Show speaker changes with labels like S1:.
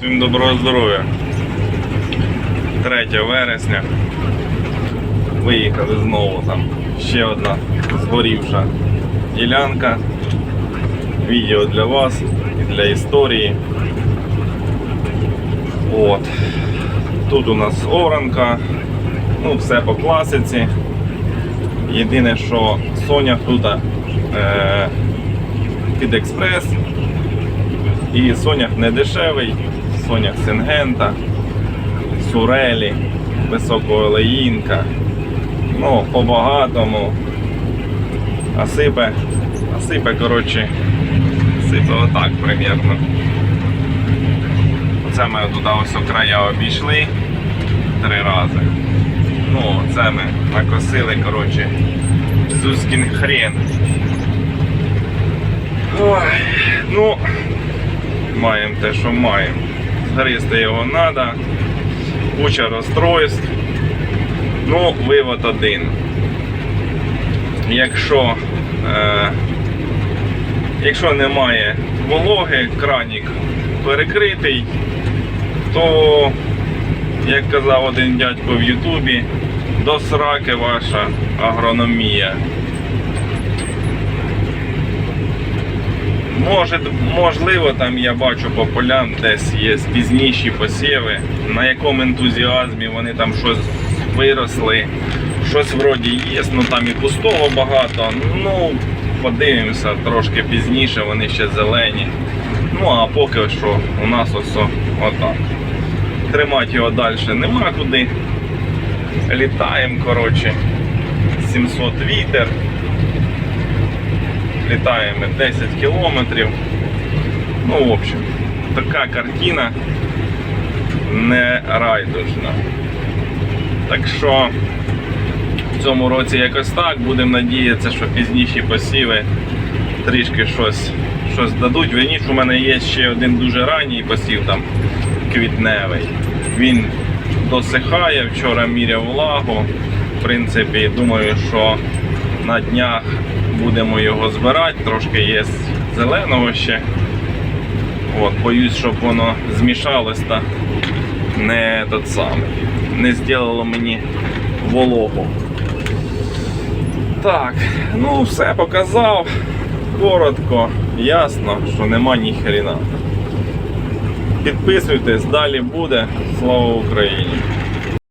S1: Всім доброго здоров'я. 3 вересня. Виїхали знову там. Ще одна згорівша ділянка. Відео для вас і для історії. От. Тут у нас оранка. Ну, все по класиці. Єдине, що Сонях тут е, під експрес. І Сонях не дешевий, Сонях Сингента, Сурелі, високоолеїнка. Ну, по-багатому. А сипе, а сипе, коротше, сипе отак примірно. Оце ми туди ось края обійшли три рази. Ну, це ми накосили, коротше, зускін хрен. Ой, ну, маємо те, що маємо. Згризти його треба. Куча розстройств. Ну, вивод один. Якщо, е, якщо немає вологи, кранік перекритий, то, як казав один дядько в Ютубі, до сраки ваша агрономія. Може, можливо, там я бачу по полям десь є пізніші посіви, на якому ентузіазмі вони там щось виросли, щось вроді є, ну там і пустого багато. Ну, подивимося трошки пізніше, вони ще зелені. Ну а поки що у нас ось отак. Тримати його далі нема куди. Літаємо, коротше, 700 вітер літаємо 10 кілометрів. Ну, в общем, така картина не райдужна. Так що в цьому році якось так. Будемо надіятися, що пізніші посіви трішки щось, щось дадуть. Верніше, у мене є ще один дуже ранній посів там квітневий. Він досихає, вчора міряв влагу. В принципі, думаю, що на днях будемо його збирати, трошки є зеленого ще. От, боюсь, щоб воно змішалось та не тот самий. Не зробило мені вологу. Так, ну все показав. Коротко, ясно, що нема ні хрена. Підписуйтесь, далі буде. Слава Україні!